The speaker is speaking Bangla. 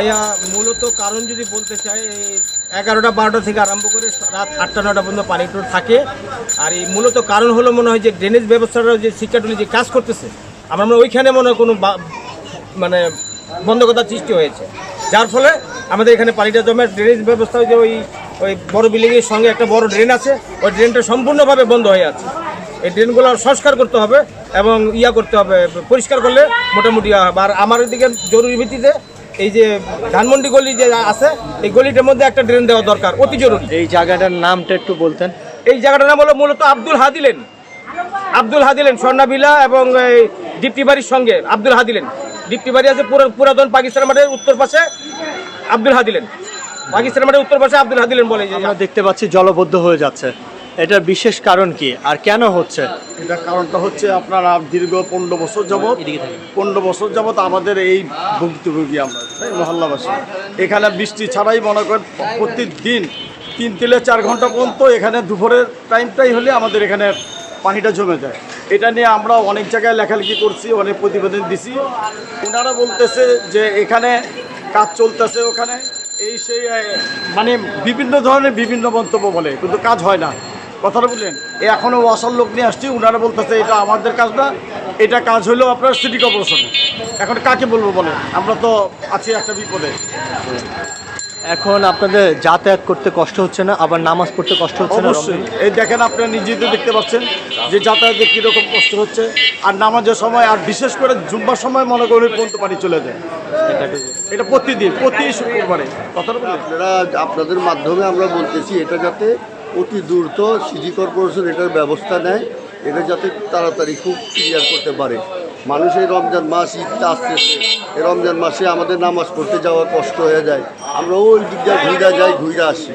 ভাইয়া, মূলত কারণ যদি বলতে চাই এগারোটা, বারোটা থেকে আরম্ভ করে রাত আটটা নটা পর্যন্ত পানি তো থাকে। আর এই মূলত কারণ হলো মনে হয় যে ড্রেনেজ ব্যবস্থাটা যে শিক্ষাটুলি যে কাজ করতেছে, আমার মনে ওইখানে মনে হয় কোনো মানে বন্ধকতার সৃষ্টি হয়েছে। যার ফলে আমাদের এখানে পানিটা জমে ড্রেনেজ ব্যবস্থা যে ওই ওই বড় বিল্ডিংয়ের সঙ্গে একটা বড় ড্রেন আছে, ওই ড্রেনটা সম্পূর্ণভাবে বন্ধ হয়ে আছে। এই ড্রেনগুলো সংস্কার করতে হবে এবং ইয়া করতে হবে, পরিষ্কার করলে মোটামুটি আর আমার দিকে জরুরি ভিত্তিতে এই যে ধানমন্ডি গলি যে আছে এই গলিটার মধ্যে একটা ড্রেন দেওয়া দরকার অতি জরুরি। এই জায়গাটার নামটা একটু বলতেন। এই জায়গাটার নাম হলো মূলত আব্দুল হাদিলেন। আব্দুল হাদিলেন স্বর্ণাবিলা এবং এই দীপ্তি বাড়ির সঙ্গে আব্দুল হাদিলেন। দীপ্তি বাড়ি আছে পুরা- পুরাতন পাকিস্তান মাঠের উত্তর পাশে আব্দুল হাদিলেন। পাকিস্তান মাঠের উত্তর পাশে আব্দুল হাদিলেন বলে যে আমরা দেখতে পাচ্ছি জলবদ্ধ হয়ে যাচ্ছে। এটার বিশেষ কারণ কি? আর কেন হচ্ছে? এটা কারণটা হচ্ছে আপনারা দীর্ঘ পনেরো বছর যাবৎ পনেরো বছর যাবৎ আমাদের এই ভুক্তভোগী আমরা। মহল্লাবাসী। এখানে বৃষ্টি ছাড়াই মনে করেন প্রতিদিন তিন থেকে চার ঘণ্টা পর্যন্ত এখানে দুপুরের টাইমটাই হলে আমাদের এখানে পানিটা জমে যায়। এটা নিয়ে আমরা অনেক জায়গায় লেখালেখি করছি, অনেক প্রতিবেদন দিছি। ওনারা বলতেছে যে এখানে কাজ চলতেছে ওখানে। এই সেই মানে বিভিন্ন ধরনের বিভিন্ন মন্তব্য বলে, কিন্তু কাজ হয় না। কথাটা বললেন এখনও অসল লোক নিয়ে আসছি ওনারা বলতেছে এটা আমাদের কাজ না এটা কাজ হলো আপনার সিটি কর্পোরেশনে এখন কাকে বলব বলে আমরা তো আছি একটা বিপদে। এখন আপনাদের যাতায়াত করতে কষ্ট হচ্ছে না আবার নামাজ পড়তে কষ্ট হচ্ছে না অবশ্যই। এই দেখেন আপনারা নিজেই তো দেখতে পাচ্ছেন যে যাতায়াতে কীরকম কষ্ট হচ্ছে। আর নামাজের সময় আর বিশেষ করে জুম্বার সময় মনে করি পর্যন্ত পানি চলে যায়। এটা প্রতিদিন প্রতি শুক্রবারে। কথাটা আপনারা আপনাদের মাধ্যমে আমরা বলতেছি এটা যাতে অতি দ্রুত সিটি কর্পোরেশন এটার ব্যবস্থা নেয়। এটা যাতে তাড়াতাড়ি খুব ক্লিয়ার করতে পারে। মানুষের রমজান মাস ঈদটা আসতেছে। এই রমজান মাসে আমাদের নামাজ পড়তে যাওয়া কষ্ট হয়ে যায়। আমরা ওই দিকটা ঘুরে যাই, ঘুরে আসি।